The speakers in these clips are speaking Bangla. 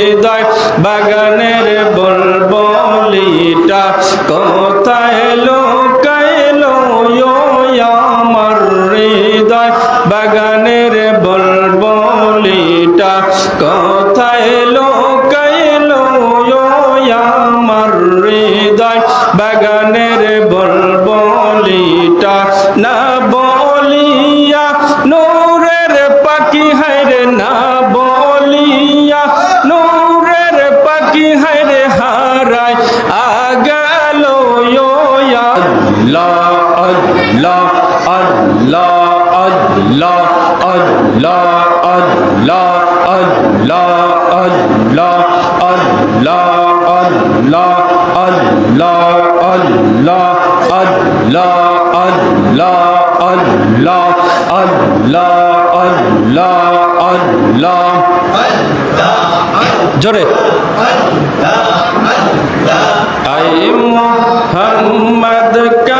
হৃদয় বাগানের বলবলিটা কোথায় লোকাইল আমার হৃদয় বাগানের বলবলিটা কোথায় লোকাইল আমার হৃদয় বাগানের আল্লাহ আল্লাহ আল্লাহ আল্লাহ আল্লাহ আল্লাহ আল্লাহ আল্লাহ আল্লাহ আল্লাহ আল্লাহ আল্লাহ আল্লাহ আল্লাহ আল্লাহ আল্লাহ আল্লাহ জোরে আই মোহাম্মদ কা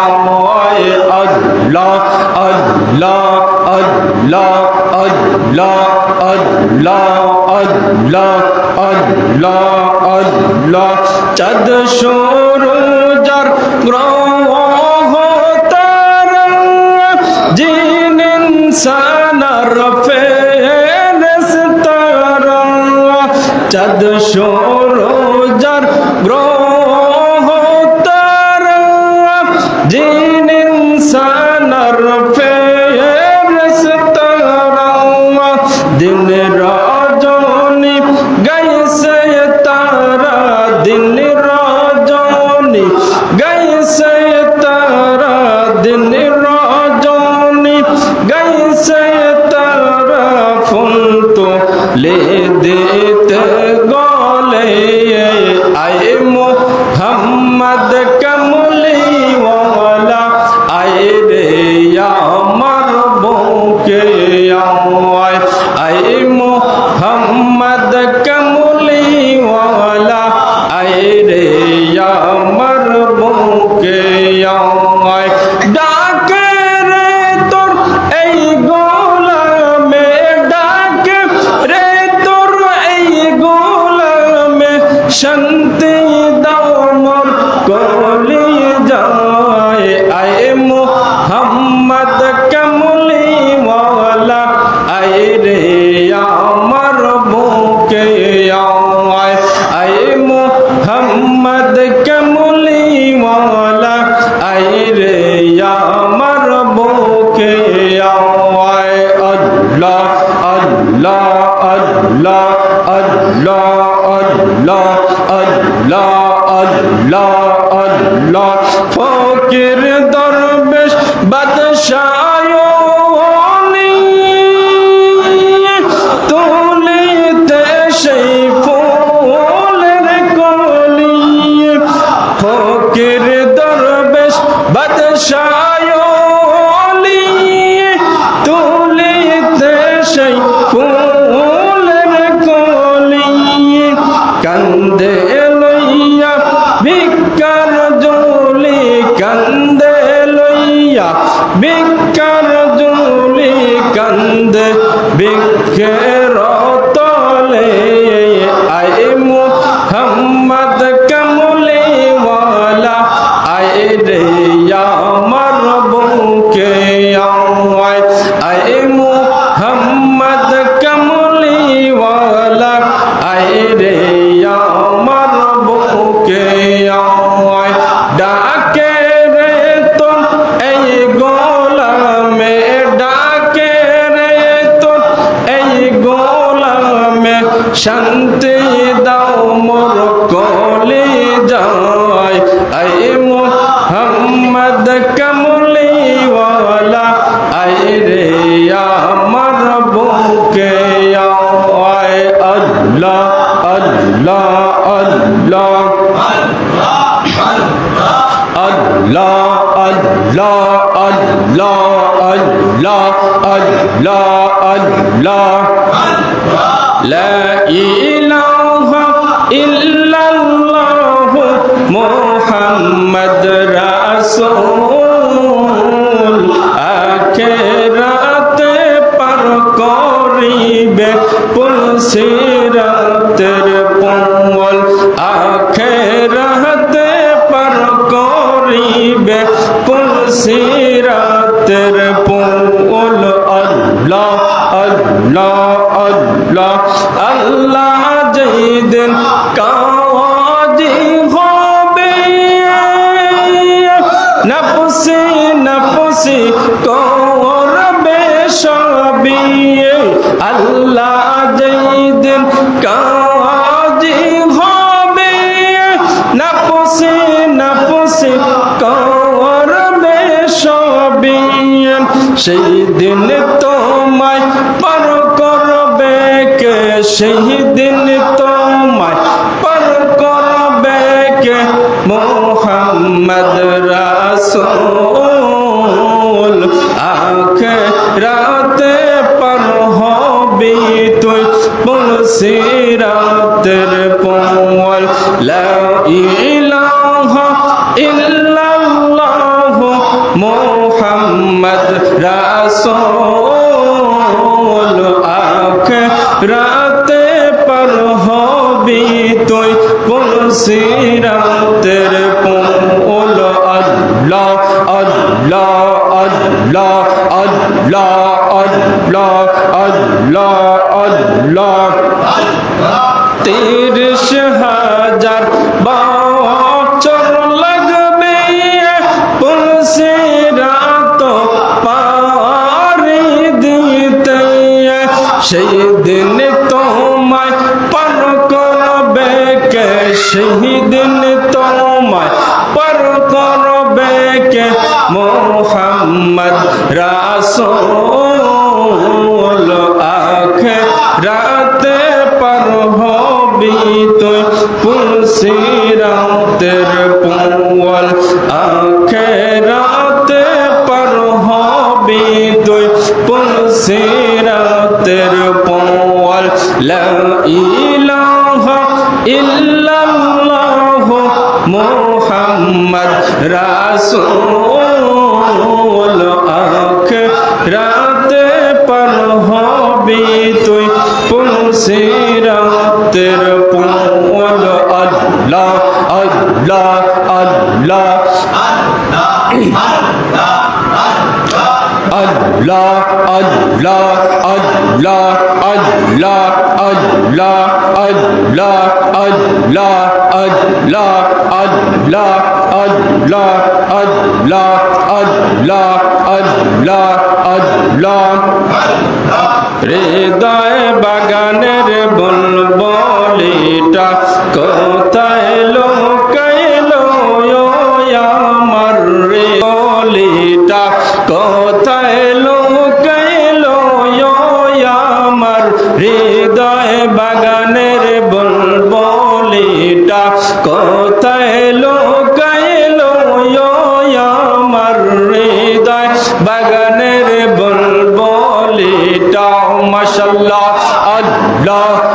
আমায় আল্লাহ আল্লাহ আল্লাহ আল্লাহ আল্লাহ আল্লাহ আল্লাহ আল্লাহ চাঁদ সরোজার গ্রহ তারা Dile করবকে আওয়ায় আল্লাহ আল্লাহ আল্লাহ আল্লাহ আল্লাহ আল্লাহ আল্লাহ আল্লাহ। ফকির দর মোহাম্মদ কমলিওয়ালা আই রে আমার বুকে আয় আল্লাহ আল্লাহ আল্লাহ আল্লাহ আল্লাহ আল্লাহ আল্লাহ আল্লাহ আল্লাহ লা ইলাহা ইল্লাল্লাহ মুহাম্মদ রাসূল হইবে পুলসিরাতের পমল আখে রাতে পার করিবে পুলসিরাতের পমল আল্লাহ আল্লাহ আল্লাহ আল্লাহ যেই দিন কাওয়াজি হবে, নফসি নফসি কো সেই দিন তোমায় পার করবে কে? সেই দিন তোমায় পার করবে কে? মোহাম্মদ রাসূল। মোহাম্মদ রাসূল আখে রাতে পর হবি তুই পুলসিরাতের পুল আল্লাহ আল্লাহ আল্লাহ আল্লাহ। সেই দিন তোমায় পর করবে কে? মোহাম্মদ রাসূল আখে রাতে পর হবি তুই পুলসিরাতের মুহাম্মদ রাসূল আখে রাতে পার হবি তুই পুলসিরাতের পওয়াল আল্লাহ আল্লাহ আল্লাহ আল্লাহ আল্লাহ আল্লাহ আল্লাহ আল্লাহ আল্লাহ আল্লাহ আল্লাহ আল্লাহ আল্লাহ আল্লাহ আল্লাহ আল্লাহ আল্লাহ হৃদয় বাগানের আমার হৃদয় বাগানের বলবলিটা কোথায় লোকাইল আমার হৃদয় বাগানের বলবলিটা? মাশাল্লাহ আল্লাহ